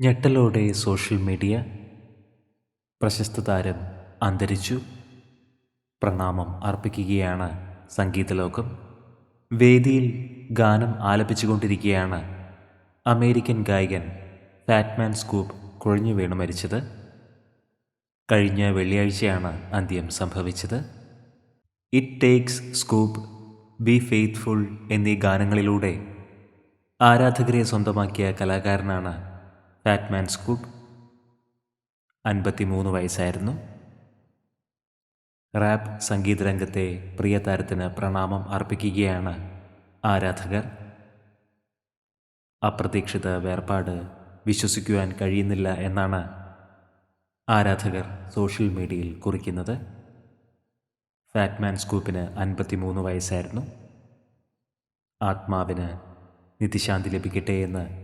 ഞെട്ടലോടെ social media. പ്രശസ്ത താരം അന്തരിച്ചു. പ്രണാമം അർപ്പിക്കുകയാണ് സംഗീതലോകം. വേദിയിൽ ഗാനം ആലപിച്ചുകൊണ്ടിരിക്കുകയാണ് അമേരിക്കൻ ഗായകൻ ഫാറ്റ്മാൻ സ്കൂപ്പ് കുഴഞ്ഞു വീണ് മരിച്ചത്. കഴിഞ്ഞ വെള്ളിയാഴ്ചയാണ് അന്ത്യം സംഭവിച്ചത്. It takes scoop be faithful എന്നീ ഗാനങ്ങളിലൂടെ ആരാധകരെ സ്വന്തമാക്കിയ കലാകാരനാണ് ഫാറ്റ്മാൻ സ്കൂപ്പ് അൻപത്തിമൂന്ന് വയസ്സായിരുന്നു. റാപ്പ് സംഗീതരംഗത്തെ പ്രിയ താരത്തിന് പ്രണാമം അർപ്പിക്കുകയാണ് ആരാധകർ. അപ്രതീക്ഷിത വേർപാട് വിശ്വസിക്കുവാൻ കഴിയുന്നില്ല എന്നാണ് ആരാധകർ സോഷ്യൽ മീഡിയയിൽ കുറിക്കുന്നത്. ഫാറ്റ്മാൻ സ്കൂപ്പിന് അൻപത്തിമൂന്ന് വയസ്സായിരുന്നു. ആത്മാവിന് നിത്യശാന്തി ലഭിക്കട്ടെ എന്ന്